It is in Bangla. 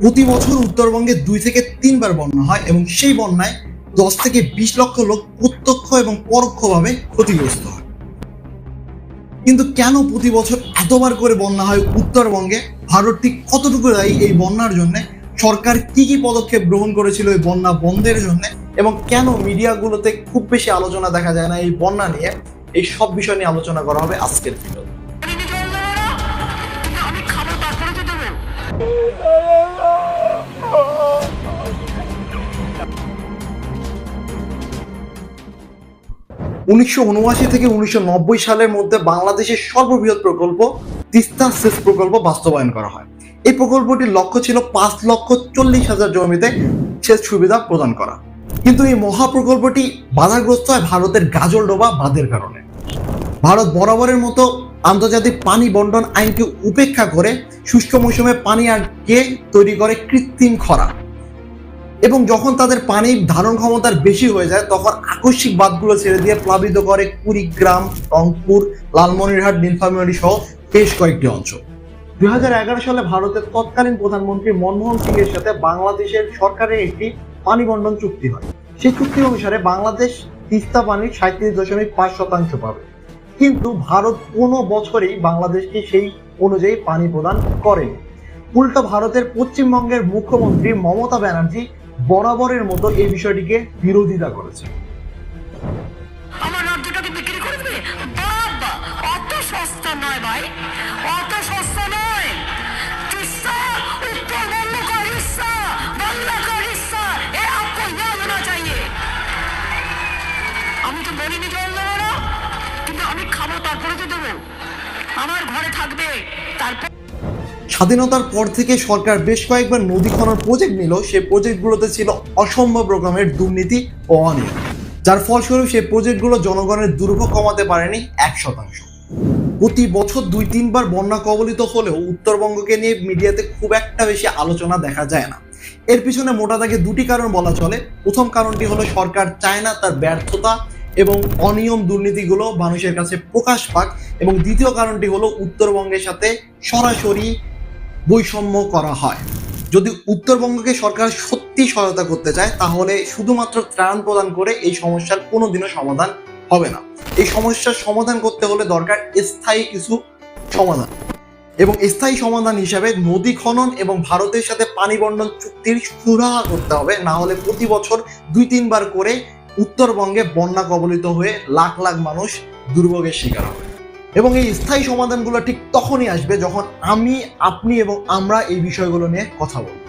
প্রতি বছর উত্তরবঙ্গে দুই থেকে তিনবার বন্যা হয় এবং সেই বন্যায় দশ থেকে বিশ লক্ষ লোক প্রত্যক্ষ এবং পরোক্ষভাবে ক্ষতিগ্রস্ত হয়। কিন্তু কেন প্রতি বছর এতবার করে বন্যা হয় উত্তরবঙ্গে? ভারত ঠিক কতটুকু দায়ী এই বন্যার জন্য? সরকার কি কি পদক্ষেপ গ্রহণ করেছিল এই বন্যা বন্ধের জন্য? এবং কেন মিডিয়াগুলোতে খুব বেশি আলোচনা দেখা যায় না এই বন্যা নিয়ে? এই সব বিষয় নিয়ে আলোচনা করা হবে আজকের ভিডিও উনিশশো উনআশি থেকে উনিশশো নব্বই সালের মধ্যে বাংলাদেশের সর্ববৃহৎ প্রকল্প তিস্তা সেচ প্রকল্প বাস্তবায়ন করা হয়। এই প্রকল্পটির লক্ষ্য ছিল পাঁচ লক্ষ চল্লিশ হাজার জমিতে সেচ সুবিধা প্রদান করা। কিন্তু এই মহা প্রকল্পটি বাধাগ্রস্ত হয় ভারতের গাজলডোবা বাঁধের কারণে। ভারত বরাবরের মতো আন্তর্জাতিক পানি বন্টন আইনকে উপেক্ষা করে শুষ্ক মৌসুমে পানি আটকে তৈরি করে কৃত্রিম খরা। এবং যখন তাদের পানির ধারণ ক্ষমতার বেশি হয়ে যায়, তখন আকস্মিক বাঁধগুলো ছেড়ে দিয়ে প্লাবিত করে কুড়িগ্রাম, রংপুর, লালমনিরহাট, নীলফামারী সহ বেশ কয়েকটি অঞ্চল। দুই সালে ভারতের তৎকালীন প্রধানমন্ত্রী মনমোহন সিং এর সাথে বাংলাদেশের সরকারের একটি পানি বন্টন চুক্তি হয়। সেই চুক্তি অনুসারে বাংলাদেশ তিস্তা পানির সাঁত্রিশ দশমিক পাঁচ শতাংশ পাবে। কিন্তু ভারত কোনো বছরেই বাংলাদেশকে সেই অনুযায়ী পানি প্রদান করেনি। উল্টো ভারতের পশ্চিমবঙ্গের মুখ্যমন্ত্রী মমতা ব্যানার্জি বরাবরের মতো এই বিষয়টিকে বিরোধিতা করেছে। আমার এ হোনা আমি তো বলিনি কিন্তু আমি খাব, তারপরে তো দেবো। আমার ঘরে থাকবে, তারপর স্বাধীনতার পর থেকে সরকার বেশ কয়েকবার নদী খনন প্রজেক্ট নিল। সেই প্রজেক্টগুলোতে ছিল অসম্ভব রকমের দুর্নীতি ও অনিয়ম যার ফলস্বরূপ সেই প্রজেক্টগুলো জনগণের দুর্ভোগ কমাতে পারেনি এক শতাংশ। প্রতি বছর দুই তিনবার বন্যা কবলিত হলেও উত্তরবঙ্গকে নিয়ে মিডিয়াতে খুব একটা বেশি আলোচনা দেখা যায় না। এর পিছনে মোটা দাগে দুটি কারণ বলা চলে। প্রথম কারণটি হলো সরকার চায় না তার ব্যর্থতা এবং অনিয়ম দুর্নীতিগুলো মানুষের কাছে প্রকাশ পাক। এবং দ্বিতীয় কারণটি হলো উত্তরবঙ্গের সাথে সরাসরি বৈষম্য করা হয়। যদি উত্তরবঙ্গকে সরকার সত্যি সহায়তা করতে চায়, তাহলে শুধুমাত্র ত্রাণ প্রদান করে এই সমস্যার কোনোদিনও সমাধান হবে না। এই সমস্যার সমাধান করতে হলে দরকার স্থায়ী কিছু সমাধান এবং স্থায়ী সমাধান হিসাবে নদী খনন এবং ভারতের সাথে পানি বন্টন চুক্তির সুরাহা করতে হবে। না হলে প্রতি বছর দুই তিনবার করে উত্তরবঙ্গে বন্যা কবলিত হয়ে লাখ লাখ মানুষ দুর্ভোগের শিকার হবে। এবং এই স্থায়ী সমাধানগুলো ঠিক তখনই আসবে যখন আমি, আপনি এবং আমরা এই বিষয়গুলো নিয়ে কথা বলব।